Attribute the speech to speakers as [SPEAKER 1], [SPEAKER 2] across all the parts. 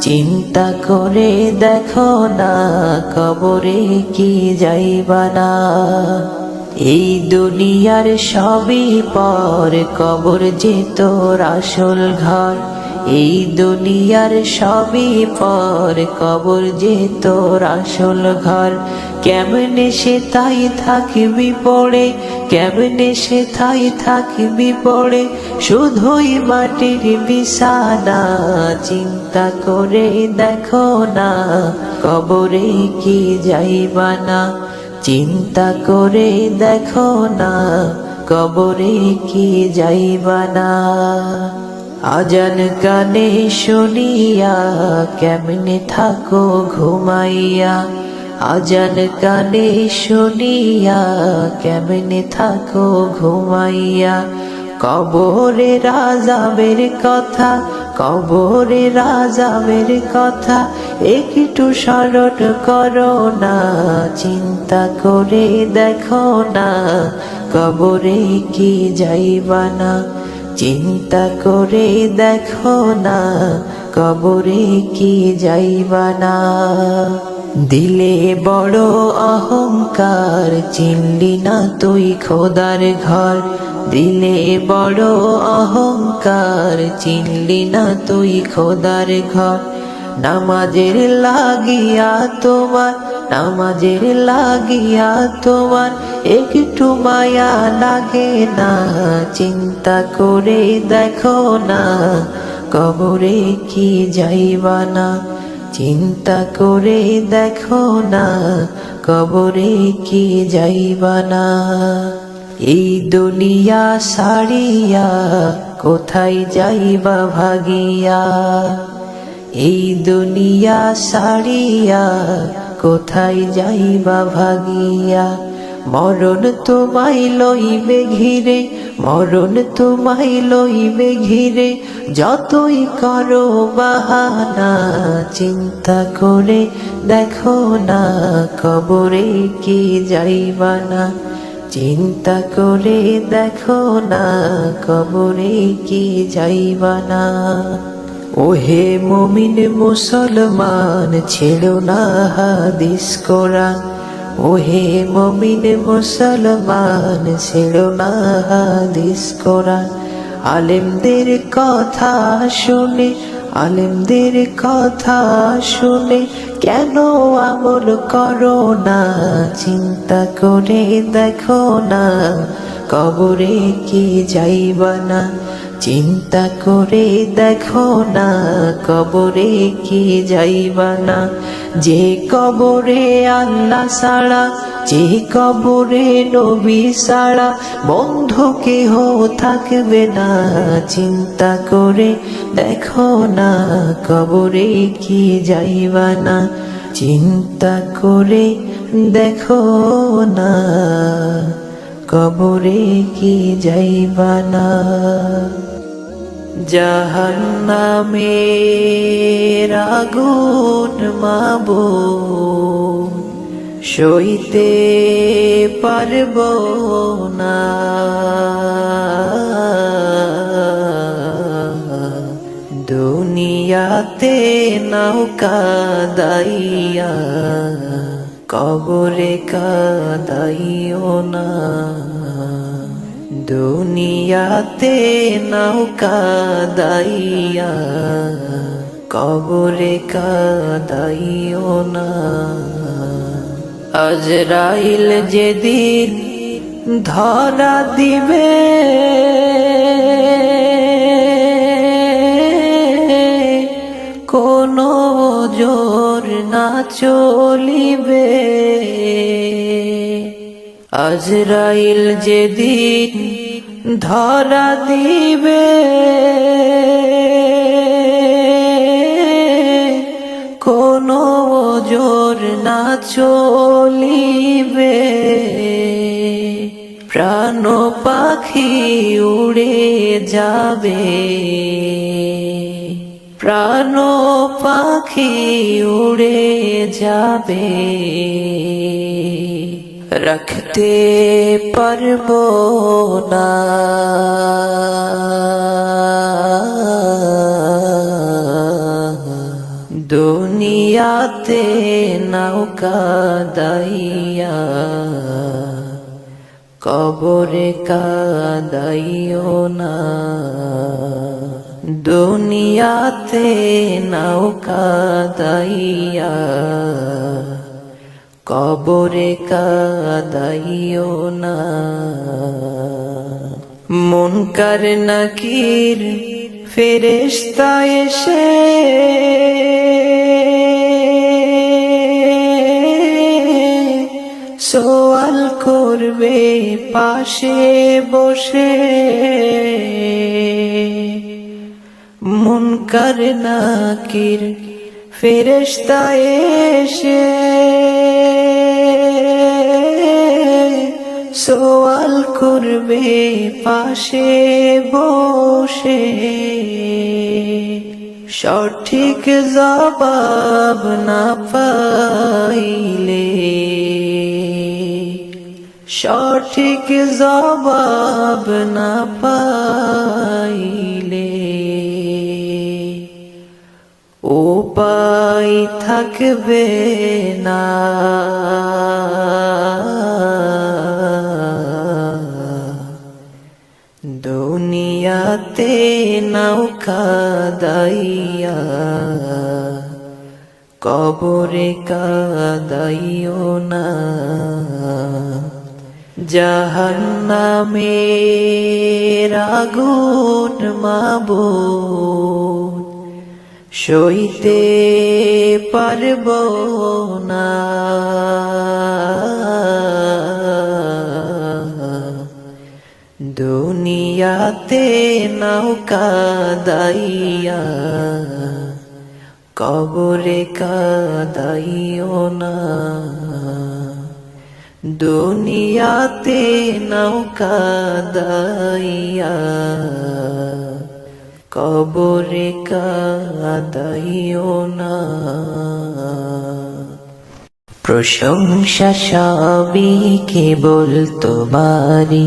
[SPEAKER 1] চিন্তা করে দেখো না, কবরে কি যাইবা না। এই দুনিয়ার সবই পর, কবর যে তোর আসল ঘর। এই দুনিয়ার সবই পর কবর যে তোর আসল ঘর। কেমনে সে তাই থাকবি পড়ে, কেমনে সে তাই থাকবি পড়ে, শুধুই মাটির বিছানা, চিন্তা করে দেখো না, কবরে কি যাইবা না? চিন্তা করে দেখো না, কবরে কি যাইবা না? আজান কানে শুনিয়া, কেমনে থাকো ঘুমাইয়া? আজান কানে শুনিয়া, কেমনে থাকো ঘুমাইয়া? কবরে রাজাবের কথা, কবরে রাজাবের কথা, একটু স্মরণ করো না, চিন্তা করে দেখো না, কবরে কি যাইবা না? চিন্তা করে দেখো না, কবরে কি যাইবা না। দিলে বড় অহংকার, চিনলি না তুই খোদার ঘর। দিলে বড় অহংকার, চিনলি না তুই খোদার ঘর। নামাজের লাগিয়া তোমার নামাজের লাগিয়া তোমার একটু মায়া লাগে না। চিন্তা করে দেখো না, কবরে কি যাইবা না। চিন্তা করে দেখো না, কবরে কি যাইবা না। এই দুনিয়া সারিয়া কোথায় যাইবা ভাগিয়া? এই দুনিয়া সারিয়া কোথায় যাইবা ভাগিয়া? মরণ তোমায় লইবে ঘিরে, মরণ তোমায় লইবে ঘিরে। যতই করো বাহানা, চিন্তা করে দেখো না, কবরে কি যাইবা না। চিন্তা করে দেখো না, কবরে কি যাইবা না। ওহে মমিন মুসলমান, ছেড়ো না হাদিস কোরআন। ওহে মমিন মুসলমান, ছেড়ো না হাদিস কোরআন। আলেমদের কথা শুনে, আলেমদের কথা শুনে কেন আমল করো না? চিন্তা করে দেখো না, কবরে কি যাইবা না? চিন্তা করে দেখো না, কবরে কি যাইবা না? যে কবরে আল্লাহ সাড়া যে কবরে নবী সাড়া বন্ধু কেহ থাকবে না। চিন্তা করে দেখো না, কবরে কি যাইবা না? চিন্তা করে দেখো না। কবরে কি যাইবা না? জাহান্নামের আগুন মাবো, সইতে পারব না। দুনিয়াতে নৌকা দাইয়া, কবরে কাদাইও না। দুনিয়াতে নৌকা দাইয়া কবরে কাদাইও না। আজরাইল যেদিন ধরা দিবে কোনো জোর না চলিবে। আজরাইল যেদিন ধরা দিবে, কোনো জোর না চলিবে। প্রাণ পাখি উড়ে যাবে, প্রাণ পাখি উড়ে যাবে। রাখতে পারব না দুনিয়াতে নৌকা দাইয়া কবরে কাদাইও না দুনিয়াতে নৌকা দাইয়া কবরে কাদাইও না। মুনকার নাকির ফেরেশতা এসে। সোয়াল করবে পাশে বসে। মুনকার নাকির ফেরেশতা এসে। সোয়াল করবে পাশে বসে। সঠিক জবাব না পাইলে। সঠিক জবাব না পাইলে। উপায় থাকবে না। দুনিয়াতে নৌকা দাইয়া কবরে কাদাইও না। জাহান্নামে আগুন মাবুদ সইতে পারব না। দুনিয়াতে নৌকা দাইয়া কবরে কাদাইও না। দুনিয়াতে নৌকা দাইয়া কবরে কাদাইও না। প্রশংসা সবই কেবল তোমারি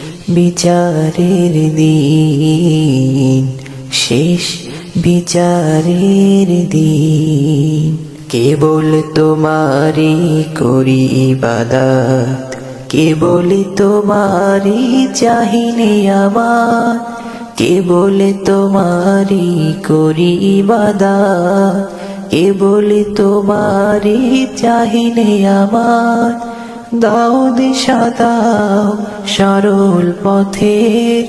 [SPEAKER 1] বিচারের দিন, শেষ বিচারের দিন। কেবল তোমারি করি ইবাদত, কেবল তোমারি চাহিনে আমার, কেবল তোমারি করি ইবাদত, কেবল তোমারি চাহিনে আমার। দাও দিশা, দাও সরল পথের,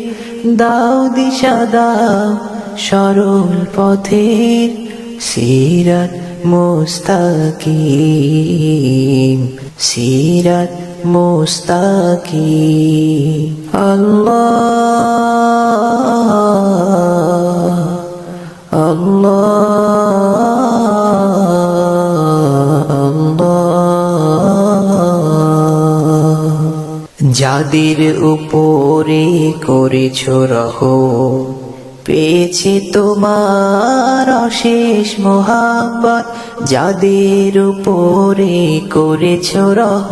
[SPEAKER 1] দাও দিশা, দাও সরল পথের, সিরাত মুস্তাকিম সিরাত মুস্তাকিম। আল্লাহ আল্লাহ যাদের উপরে করেছ রহ পেয়েছে তোমার অশেষ মোহাম্মত যাদের উপরে করেছ রহ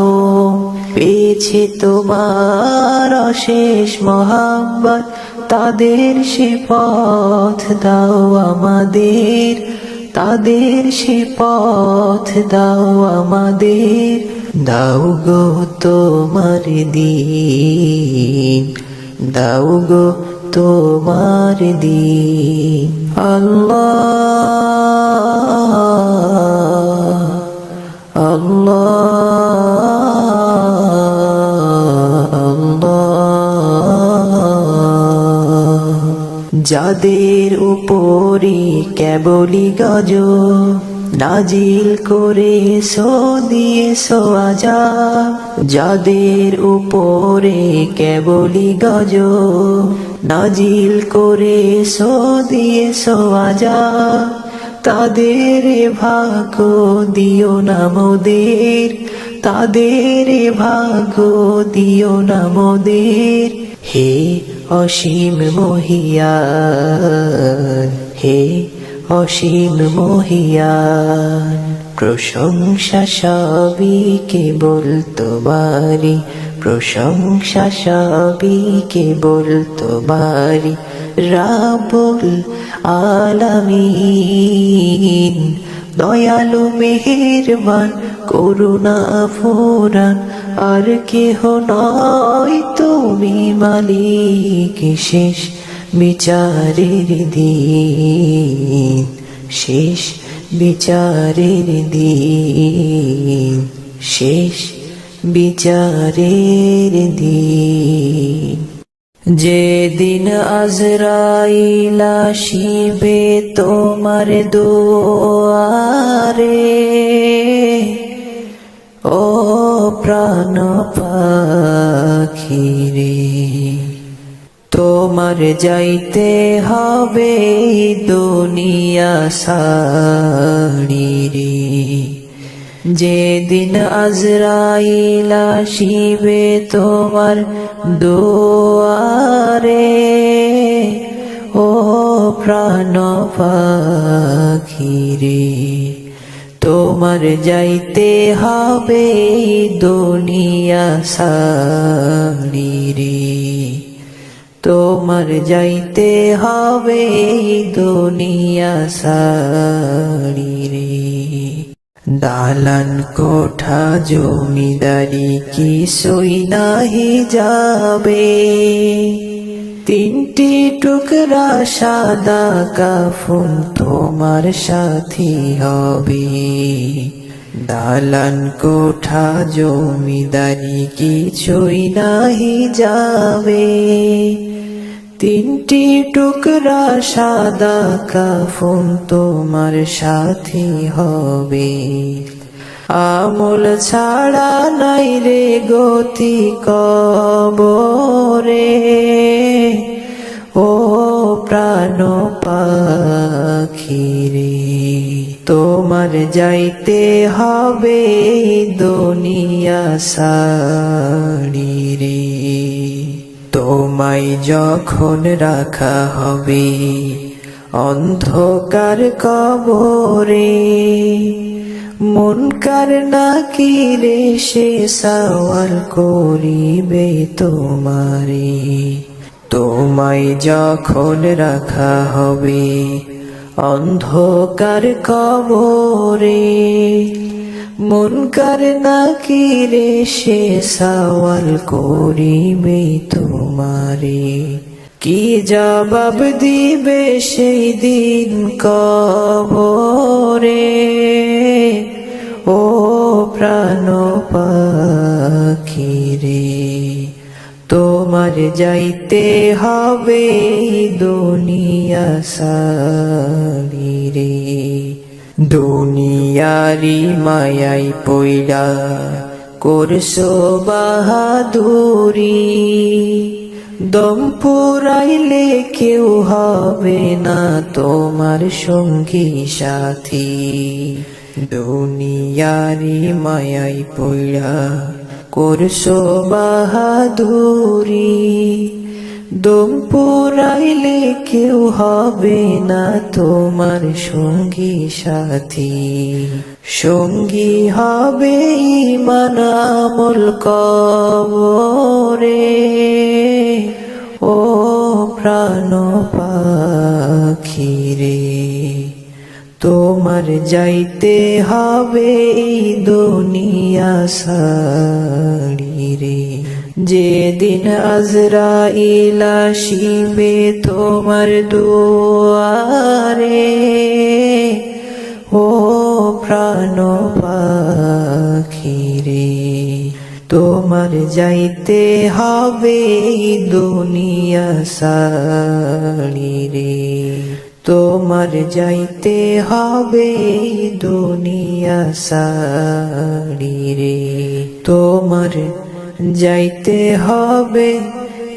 [SPEAKER 1] পেয়েছে তোমার অশেষ মোহাম্মত তাদের সে পথ দাও আমাদের। তাদের সে পথ দাও আমাদের। দাও গো তোমার দিন। দাও গো তোমার দিন। আল্লাহ আল্লাহ। যাদের উপরে কেবলি গজ, নাজিল করে সো দিয়ে সোয়াজা যাদের উপরে কেবলি গজ, নাজিল করে সো দিয়ে সোয়াজা তাদের ভাগ দিও না মোদের, তাদের ভাগ দিও না মোদের। হে অসীম মহিয়ান হে অসীম মহিয়ান প্রশংসা সবই কেবল তোমারি প্রশংসা সবই কেবল তোমারি রাবুল আলামিন, দয়ালু মেহেরবান করুণা ফোরান আর কেহ নয় তুমি মালিক শেষ, বিচারের দিন শেষ, বিচারের দিন শেষ, বিচারের দিন। যেদিন আজরাইল আসিবে তোমার দুয়ারে ও প্রাণ পাখিরে তোমার যাইতে হবে দুনিয়া সাড়িরে যেদিন আজরাইল আসিবে তোমার দুয়ারে, ও প্রাণ পাখিরে তোমার যাইতে হবে দুনিয়া সাড়িরে তোমার যাইতে হবে দুনিয়া সাড়িরে দালান কোঠা, জমিদারি কি সই নাহি যাবে। তিনটি টুকরা সাদা কাফুন তোমার সাথী হবে। দালান কোঠা জমিদারি কিছুই নাহি যাবে। তিনটি টুকরা সাদা কাফুন তোমার সাথী হবে। আমল ছাড়া নাই রে গতি কবরে। ও প্রাণ পাখিরে তোমার যাইতে হবে দুনিয়া সাড়িরে তোমায় যখন রাখা হবে অন্ধকার কবরে মনকার নাকি রে সে সওয়াল করিবে তোমারে। তোমায় যখন রাখা হবে অন্ধকার কবরে মনকার নাকি রে সে সওয়াল করিবে তোমারে। কি জবাব দিবে সেই দিন কবরে? ও প্রাণ পাখিরে তোমার যাইতে হবে দুনিয়া সারিরে দুনিয়ারি মায়াই পইলা করছ বাহাদুরি। দম পুরাইলে কেউ হবে না তোমার সঙ্গী সাথী। দুনিয়ারি মায়াই পইলা করছ বাহাদুরি। দম পুরাইলে কেউ হবে না তোমার সঙ্গী সাথী। সঙ্গী হবে ইমান আমল কবরে। ও প্রাণ পাখিরে, তোমার যাইতে হবে দুনিয়া সাড়িরে যেদিন আজরাইল আসিবে তোমার দুয়ারে, ও প্রাণ পাখি রে তোমার যাইতে হবে দুনিয়া সাড়ি রে তোমার যাইতে হবে দুনিয়া সাড়ি রে তোমার যাইতে হবে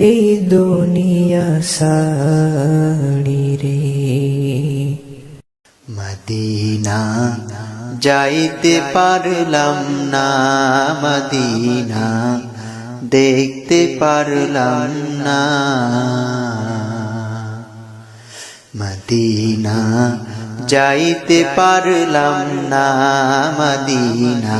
[SPEAKER 1] এই দুনিয়া সাড়ি রে
[SPEAKER 2] মদিনা যাইতে পারলাম না, মদিনা দেখতে পারলাম না। মদিনা যাইতে পারলাম না, মদিনা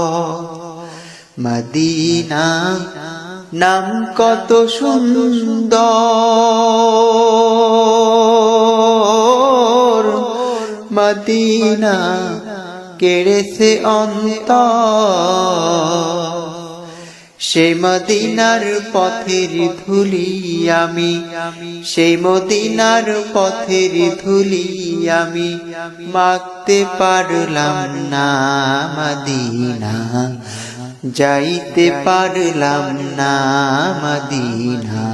[SPEAKER 2] মদিনা নাম কত সুন্দর। মদিনা কেড়েছে অন্ত সেই মদিনার পথের ধুলি আমি সেই মদিনার পথের ধুলি আমি মাখতে পারলাম না মদিনা। যাইতে পারলাম না মদিনা,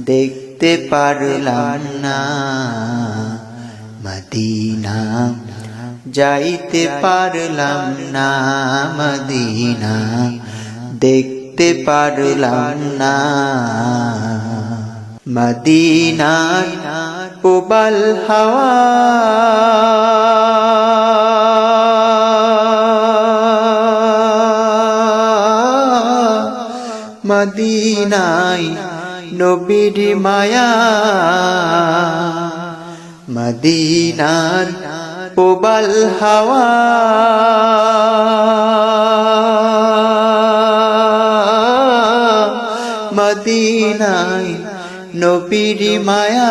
[SPEAKER 2] দেখতে পারলাম না মদিনা। যাইতে পারলাম না মদিনা, দেখতে পারলাম না মদিনার পোবাল হাওয়া। মদিনায় নবীর মায়া। মদিনার পোবাল হাওয়া। মদিনায় নবীর মায়া।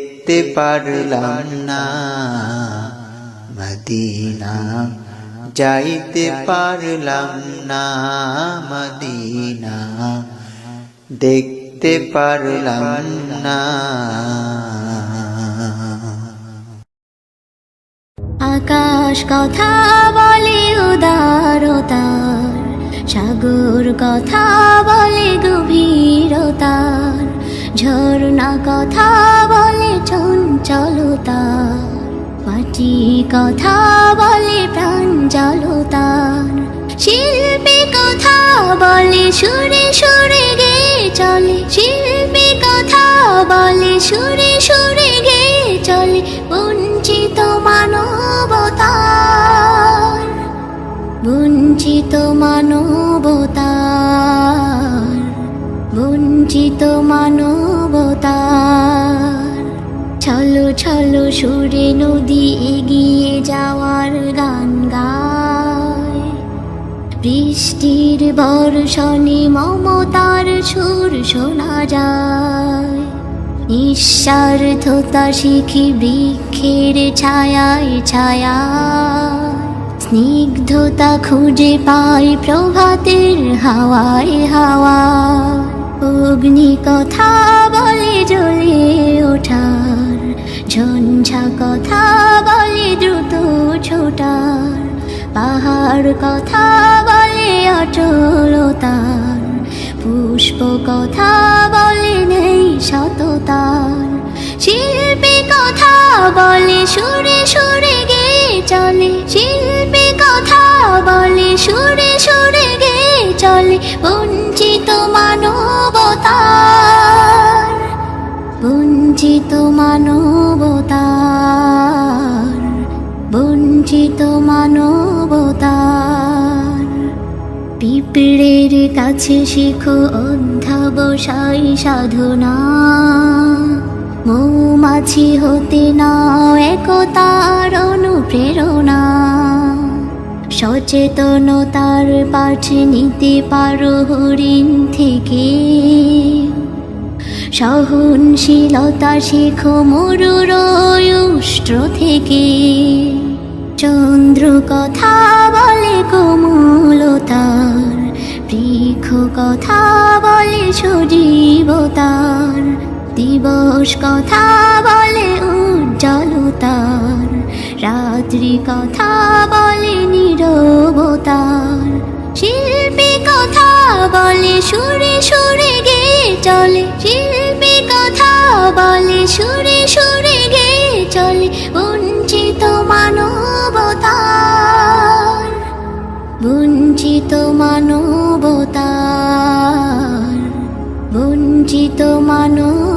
[SPEAKER 2] দেখতে পারলাম না। মদিনা যাইতে পারলাম না, মদিনা দেখতে পারলাম না।
[SPEAKER 3] আকাশ কথা বলে উদারতার, সাগর কথা বলে গভীরতার। ঝর্ণা কথা বলে চঞ্চলতার মাটি কথা বলে প্রাঞ্জলতার শিল্পী কথা বলে সুরে সুরে গে চলে। শিল্পী কথা বলে সুরে সুরে গে চলে। বঞ্চিত মানবতার। বঞ্চিত মানবতার। বঞ্চিত মানবতার ছলো ছলো সুরে নদী এগিয়ে যাওয়ার গান গায়। বৃষ্টির বর্ষণে মমতার সুর শোনা যায়। নিঃস্বার্থতা শিখি বৃক্ষের ছায়ায় ছায়া স্নিগ্ধতা খুঁজে পাই প্রভাতের হাওয়ায় হাওয়া অগ্নি কথা বলে জ্বলে ওঠার ঝঞ্ঝা কথা বলে দ্রুত ছোটার। পাহাড় কথা বলে অচলতার। পুষ্প কথা বলে নেই সততার। শিল্পী কথা বলে সুরে সুরে গে চলে। শিল্পী কথা বলে সুরে সুরে গে চলে। বঞ্চিত মানবতার পিঁপড়ের কাছে শিখো অধ্যাবসায় সাধনা। মৌমাছি হতে না একতার অনুপ্রেরণা। সচেতনতার পাঠ নিতে পারো হরিণ থেকে। সহনশীলতা শেখো মরুর উষ্ট্র থেকে। চন্দ্র কথা বলে কোমলতার কথা বলে সজীবতার। দিবস কথা বলে উজ্জ্বলতার। রাত্রি কথা বলে নীরবতার। শিল্পী কথা বলে সুরে সুরে গে চলে। শিল্পী কথা বলে সুরে সুরে গে চলে। বঞ্চিত মানবতার। বঞ্চিত মানবতার। বঞ্চিত মানব